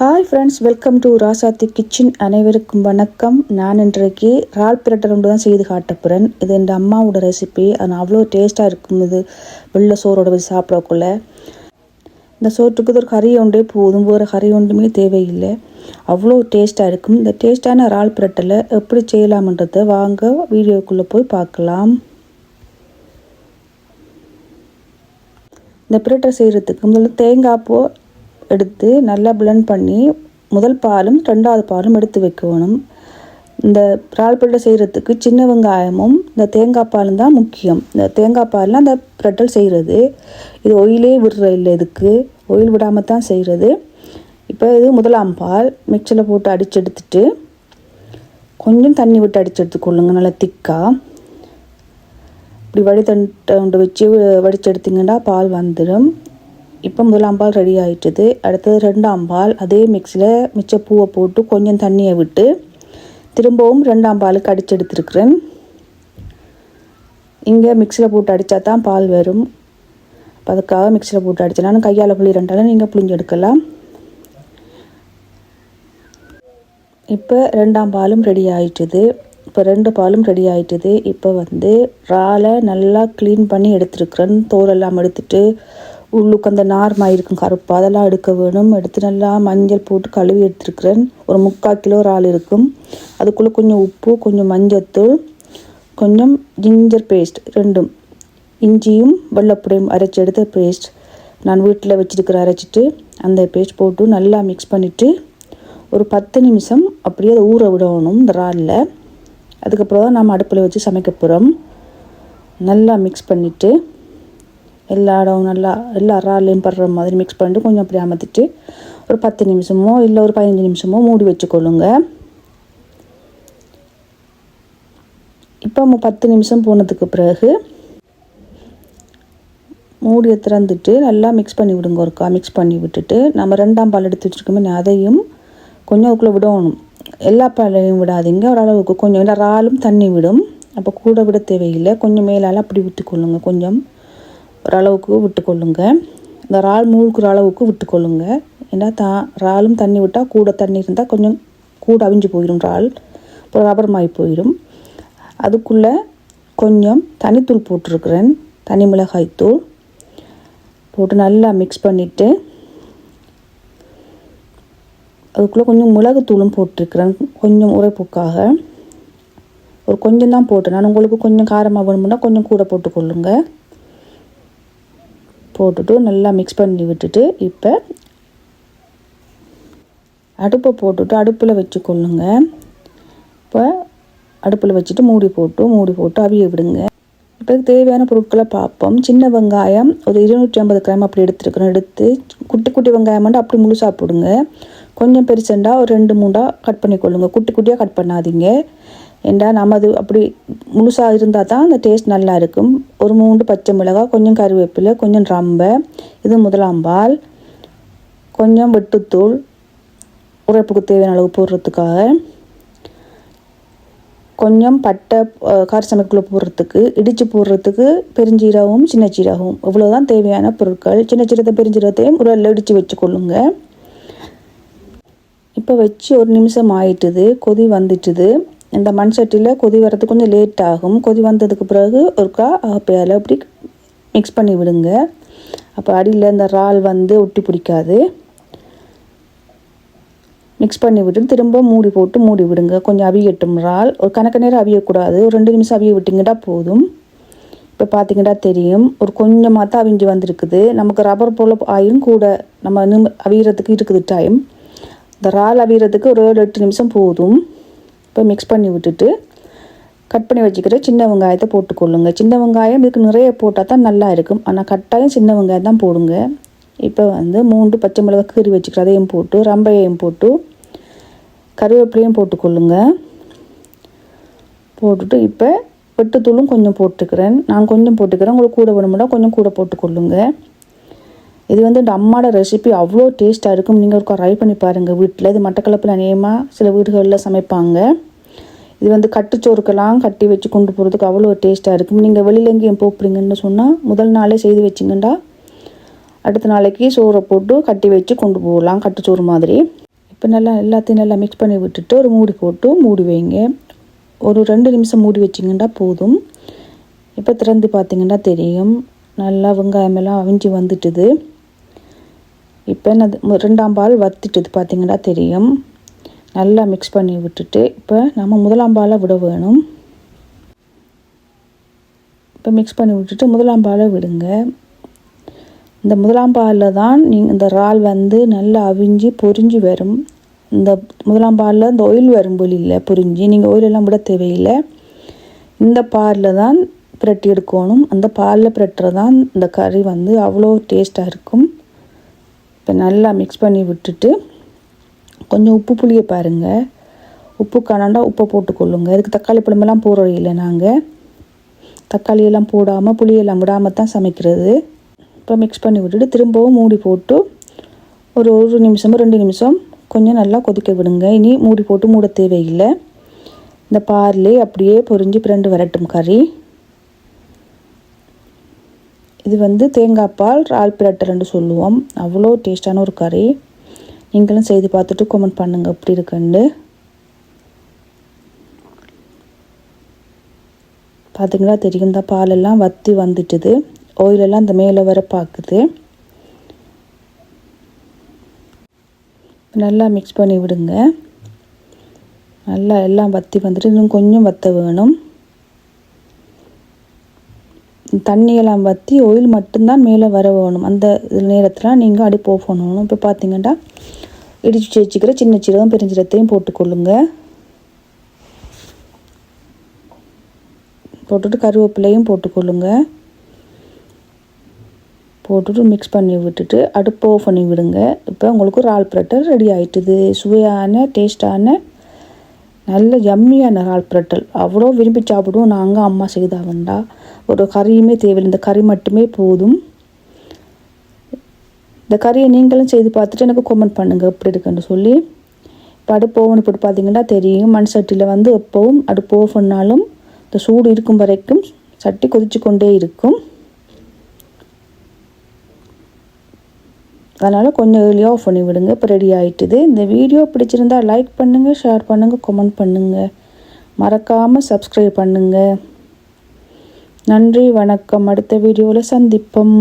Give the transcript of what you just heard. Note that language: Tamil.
Hi friends welcome to Rasathi kitchen அனைவருக்கும் வணக்கம். நான் இன்றைக்கு இறால் பிரட்டர் ஒன்று தான் செய்து காட்டப்போகிறேன் இது என் அம்மாவோட ரெசிபி அது அவ்வளோ டேஸ்ட்டாக இருக்கும் இது வெள்ளை சோறோட வச்சு சாப்பிடக்குள்ள இந்த சோற்றுக்கு ஒரு கறி ஒன்றே போதும். வேறு கறி ஒன்றுமே தேவையில்லை. அவ்வளோ டேஸ்ட்டாக இருக்கும். இந்த டேஸ்ட்டான ரால் பிரட்டலை எப்படி செய்யலாம்ன்றதை வாங்க வீடியோக்குள்ளே போய் பார்க்கலாம். இந்த பிரட்டை செய்கிறதுக்கு முதல்ல தேங்காய் பூ எடுத்து நல்லா பிளெண்ட் பண்ணி முதல் பாலும் ரெண்டாவது பாலும் எடுத்து வைக்கணும். இந்த இறால் பிரட்டை செய்கிறதுக்கு சின்ன வெங்காயமும் இந்த தேங்காய் பாலும் தான் முக்கியம். இந்த தேங்காய் பால்லாம் அந்த பிரட்டல் செய்கிறது இது ஒயிலே விடுற இல்லை இதுக்கு. ஒயில் விடாமல் தான் செய்கிறது இப்போ இது முதலாம் பால் மிக்சியில் போட்டு அடித்து எடுத்துட்டு கொஞ்சம் தண்ணி விட்டு அடித்து எடுத்துக்கொள்ளுங்க நல்லா திக்காக இப்படி வடித்தண்டை வச்சு வடித்து எடுத்திங்கன்னா பால் வந்துடும் இப்போ முதலாம் பால் ரெடி ஆகிட்டுது அடுத்தது ரெண்டாம் பால் அதே மிக்ஸியில் மிச்ச பூவை போட்டு கொஞ்சம் தண்ணியை விட்டு திரும்பவும் ரெண்டாம் பாலுக்கு அடித்து எடுத்துருக்குறேன். இங்கே மிக்ஸியில் போட்டு அடித்தா தான் பால் வரும். அப்போ அதுக்காக மிக்ஸியில் போட்டு அடித்தேன் கையால் புளி ரெண்டாலும் நீங்கள் புளிஞ்சு எடுக்கலாம். இப்போ ரெண்டாம் பாலும் ரெடி ஆகிட்டுது இப்போ ரெண்டு பாலும் ரெடி ஆகிட்டுது இப்போ வந்து இறாலை நல்லா க்ளீன் பண்ணி எடுத்துருக்குறேன். தோலெல்லாம் எடுத்துட்டு உள்ளுக்கு அந்த நார்மாக இருக்கும் கருப்பு. அதெல்லாம் எடுக்க வேணும். எடுத்து நல்லா மஞ்சள் போட்டு கழுவி எடுத்துருக்குறேன். ஒரு முக்கால் கிலோ இறால் இருக்கும். அதுக்குள்ளே கொஞ்சம் உப்பு கொஞ்சம் மஞ்சத்தூள் கொஞ்சம் ஜிஞ்சர் பேஸ்ட் ரெண்டும். இஞ்சியும் வெள்ளப்புடையும் அரைச்சி எடுத்த பேஸ்ட் நான் வீட்டில் வச்சுருக்கிற அரைச்சிட்டு அந்த பேஸ்ட் போட்டு நல்லா மிக்ஸ் பண்ணிவிட்டு ஒரு பத்து நிமிஷம் அப்படியே அதை ஊற விடணும் இந்த இறாலில் அதுக்கப்புறம் தான் நம்ம அடுப்பில் வச்சு சமைக்க போகிறோம் நல்லா மிக்ஸ் பண்ணிவிட்டு எல்லா இடம் நல்லா எல்லா இறாலையும் படுற மாதிரி மிக்ஸ் பண்ணிட்டு கொஞ்சம் அப்படி அமர்த்திட்டு ஒரு பத்து நிமிஷமோ இல்லை ஒரு பதினஞ்சு நிமிஷமோ மூடி வச்சுக்கொள்ளுங்க. இப்போ பத்து நிமிஷம் போனதுக்கு பிறகு மூடியை திறந்துட்டு நல்லா மிக்ஸ் பண்ணி விடுங்க ஒருக்கா. மிக்ஸ் பண்ணி விட்டுட்டு நம்ம ரெண்டாம் பால் எடுத்து வச்சுருக்கோமே அதையும் கொஞ்சம் அதுக்குள்ளே விடணும். எல்லா பாலையும் விடாதீங்க. ஓரளவுக்கு கொஞ்சம் இல்லை இறாலும் தண்ணி விடும். அப்போ கூட விட தேவையில்லை. கொஞ்சம் மேலால் அப்படி விட்டுக்கொள்ளுங்க. கொஞ்சம் ஓரளவுக்கு விட்டுக்கொள்ளுங்க. இந்த இறால் மூழ்கிற அளவுக்கு விட்டுக்கொள்ளுங்க. ஏன்னா தா இறாலும் தண்ணி விட்டால் கூட தண்ணி இருந்தால் கொஞ்சம் கூட அவிஞ்சு போயிடும் இறால். அப்புறம் ரபரமாகி போயிடும் அதுக்குள்ளே கொஞ்சம் தனித்தூள் போட்டிருக்கிறேன். தனி மிளகாய் தூள் போட்டு நல்லா மிக்ஸ் பண்ணிவிட்டு அதுக்குள்ளே கொஞ்சம் மிளகுத்தூளும் போட்டிருக்கிறேன். கொஞ்சம் உரைப்புக்காக ஒரு கொஞ்சம் தான் போட்டேன். நான் உங்களுக்கு கொஞ்சம் காரமாக வேணும்னா கொஞ்சம் கூட போட்டுக்கொள்ளுங்கள் போட்டுட்டு நல்லா மிக்ஸ் பண்ணி விட்டுட்டு இப்போ அடுப்பை போட்டுட்டு அடுப்பில் வச்சுக்கொள்ளுங்க. இப்போ அடுப்பில் வச்சுட்டு மூடி போட்டு மூடி போட்டு அவிய விடுங்க. இப்போ தேவையான பொருட்களை பார்ப்போம். சின்ன வெங்காயம் ஒரு இருநூற்றி ஐம்பது கிராம் அப்படி எடுத்துருக்கணும். எடுத்து குட்டி குட்டி வெங்காயம் மட்டும் அப்படி முழுசாக போடுங்க. கொஞ்சம் பெருசண்டா ஒரு ரெண்டு மூண்டா கட் பண்ணிக்கொள்ளுங்க. குட்டி குட்டியாக கட் பண்ணாதீங்க. ஏண்டா நம்ம அது அப்படி முழுசாக இருந்தால் தான் அந்த டேஸ்ட் நல்லா இருக்கும். ஒரு மூண்டு பச்சை மிளகாய் கொஞ்சம் கருவேப்பிலை கொஞ்சம் ரம்பை இது முதலாம் பால் கொஞ்சம் வெட்டுத்தூள் உரைப்புக்கு தேவையான அளவு போடுறதுக்காக கொஞ்சம் பட்டை கார போடுறதுக்கு இடித்து போடுறதுக்கு பெருஞ்சீரகமும் சின்ன சீரகமும். இவ்வளோதான் தேவையான பொருட்கள். சின்ன சீரகத்தை பெருஞ்சீரகத்தையும் உரலில் இடித்து வச்சுக்கொள்ளுங்க. இப்போ வச்சு ஒரு நிமிஷம் ஆயிட்டுது கொதி வந்துட்டுது. இந்த மண் சட்டியில் கொதி வர்றதுக்கு கொஞ்சம் லேட் ஆகும். கொதி வந்ததுக்கு பிறகு ஒருக்கா ஆப்பையால் அப்படி மிக்ஸ் பண்ணி விடுங்க. அப்போ அடியில் இந்த இறால் வந்து ஒட்டி பிடிக்காது. மிக்ஸ் பண்ணி விட்டு திரும்ப மூடி போட்டு மூடி விடுங்க. கொஞ்சம் அவியட்டும் இறால். ஒரு கணக்கு நேரம் அவியக்கூடாது. ஒரு ரெண்டு நிமிஷம் அவிய விட்டிங்கன்னா போதும். இப்போ பார்த்தீங்கன்னா தெரியும். ஒரு கொஞ்சமாக தான் அவிஞ்சு வந்திருக்குது. நமக்கு ரப்பர் போல் ஆயும் கூட நம்ம இன்னும் அவியறதுக்கு இருக்குது டைம் இந்த இறால் அவிகிறதுக்கு ஒரு ஏழு எட்டு நிமிஷம் போதும். இப்போ மிக்ஸ் பண்ணி விட்டுட்டு கட் பண்ணி வச்சுக்கிற சின்ன வெங்காயத்தை போட்டுக்கொள்ளுங்க. சின்ன வெங்காயம் இதுக்கு நிறைய போட்டால் தான் நல்லா இருக்கும். ஆனால் கட்டாயம் சின்ன வெங்காயம் தான் போடுங்க. இப்போ வந்து மூன்று பச்சை மிளகா கீறி வச்சுக்கிற அதையும் போட்டு ரம்பையையும் போட்டு கருவேப்பிலையும் போட்டுக்கொள்ளுங்க. போட்டுட்டு இப்போ வெட்டுத்தூளும் கொஞ்சம் போட்டுக்கிறேன். நான் கொஞ்சம் போட்டுக்கிறேன். உங்களுக்கு கூட வேணும்னா கொஞ்சம் கூட போட்டுக்கொள்ளுங்கள் இது வந்து இந்த அம்மாவோட ரெசிபி அவ்வளோ டேஸ்ட்டாக இருக்கும். நீங்கள் ஒரு ட்ரை பண்ணி பாருங்கள் வீட்டில் இது மட்டக்களப்பில் அநேகமாக சில வீடுகளில் சமைப்பாங்க. இது வந்து கட்டுச்சோறுக்கெல்லாம் கட்டி வச்சு கொண்டு போகிறதுக்கு அவ்வளோ டேஸ்ட்டாக இருக்கும். நீங்கள் வெளியில் எங்கேயும் போகிறீங்கன்னு சொன்னால் முதல் நாளே செய்து வச்சிங்கண்டா. அடுத்த நாளைக்கு சோறை போட்டு கட்டி வச்சு கொண்டு போகலாம். கட்டுச்சோறு மாதிரி. இப்போ நல்லா எல்லாத்தையும் நல்லா மிக்ஸ் பண்ணி விட்டுட்டு ஒரு மூடி போட்டு மூடி வைங்க. ஒரு ரெண்டு நிமிஷம் மூடி வச்சிங்கன்னா போதும். இப்போ திறந்து பார்த்தீங்கன்னா தெரியும். நல்லா வெங்காயமெல்லாம் அவிஞ்சி வந்துட்டுது. இப்போ என்னது? ரெண்டாம் பால் வத்திட்டது பார்த்தீங்கன்னா தெரியும். நல்லா மிக்ஸ் பண்ணி விட்டுட்டு இப்போ நம்ம முதலாம் பாலை விட வேணும். இப்போ மிக்ஸ் பண்ணி விட்டுட்டு முதலாம் பாலை விடுங்க. இந்த முதலாம் பாலில் தான் நீங்கள் இந்த இறால் வந்து நல்லா அவிஞ்சு பொறிஞ்சு வரும். இந்த முதலாம் பாலில் இந்த ஆயில் வரும் இல்லை பொறிஞ்சு. நீங்கள் ஆயிலெல்லாம் விட தேவையில்லை. இந்த பாலில் தான் பிரட்டி எடுக்கணும். அந்த பாலில் பிரட்டுறது தான் இந்த கறி வந்து அவ்வளோ டேஸ்ட்டாக இருக்கும். இப்போ நல்லா மிக்ஸ் பண்ணி விட்டுட்டு கொஞ்சம் உப்பு புளியை பாருங்கள் உப்பு காணாண்டா உப்பை போட்டுக்கொள்ளுங்க. இதுக்கு தக்காளி பழமெல்லாம் போடுறது இல்லை நாங்கள் தக்காளியெல்லாம் போடாமல் புளியெல்லாம் விடாமல் தான் சமைக்கிறது. இப்போ மிக்ஸ் பண்ணி விட்டுட்டு திரும்பவும் மூடி போட்டு ஒரு ஒரு நிமிஷமோ ரெண்டு நிமிஷம் கொஞ்சம் நல்லா கொதிக்க விடுங்க. இனி மூடி போட்டு மூட தேவையில்லை. இந்த பார்லே அப்படியே பொரிஞ்சு பிரண்டு வரட்டும் கறி. இது வந்து தேங்காய் பால் ரால் பிரட்டர்ன்னு சொல்லுவோம். அவ்வளோ டேஸ்டான ஒரு கறி. நீங்களும் செய்து பார்த்துட்டு கமெண்ட் பண்ணுங்கள் எப்படி இருக்குன்னு. பார்த்தீங்களா தெரியும் இந்த பாலெல்லாம் வற்றி வந்துட்டுது. ஓயிலெல்லாம் இந்த மேலே வர பார்க்குது. நல்லா மிக்ஸ் பண்ணி விடுங்க. நல்லா எல்லாம் வற்றி வந்துட்டு இன்னும் கொஞ்சம் வற்ற வேணும். தண்ணியெல்லாம் வற்றி ஆயில் மட்டும்தான் மேலே வர வேணும். அந்த நேரத்தில் நீங்கள் அடி ஆஃப் பண்ணணும். இப்போ பார்த்தீங்கன்னா இடிச்சு வச்சுக்கிற சின்ன சீரகம் பெருஞ்சீரத்தையும் போட்டுக்கொள்ளுங்க. போட்டுட்டு கருவேப்பிலையும் போட்டுக்கொள்ளுங்க. போட்டுட்டு மிக்ஸ் பண்ணி விட்டுட்டு அடுப்பு ஆஃப் பண்ணி விடுங்க. இப்போ உங்களுக்கு ரால் பிரட்டர் ரெடி ஆயிட்டுது. சுவையான டேஸ்டான நல்ல யம்மியான இறால் பிரட்டல். அவ்வளோ விரும்பி சாப்பிடுவோம். நாங்கள் அம்மா செய்தாவண்டா ஒரு கறியுமே தேவையில்லை. இந்த கறி மட்டுமே போதும். இந்த கறியை நீங்களும் செய்து பார்த்துட்டு எனக்கு கமெண்ட் பண்ணுங்கள் எப்படி இருக்குன்னு சொல்லி. இப்போ அடுப்பு ஓவன் இப்படி பார்த்தீங்கன்னா தெரியும். மண் சட்டியில் வந்து எப்போவும் அடுப்பு ஓஃப் பண்ணாலும் இந்த சூடு இருக்கும் வரைக்கும் சட்டி கொதிச்சு கொண்டே இருக்கும். அதனால் கொஞ்சம் ஏர்லியாக ஆஃப் பண்ணி விடுங்க. இப்போ ரெடி ஆகிட்டுது இந்த வீடியோ பிடிச்சிருந்தா லைக் பண்ணுங்கள் ஷேர் பண்ணுங்கள் கமெண்ட் பண்ணுங்கள் மறக்காமல் சப்ஸ்கிரைப் பண்ணுங்கள் நன்றி வணக்கம். அடுத்த வீடியோவில் சந்திப்போம்.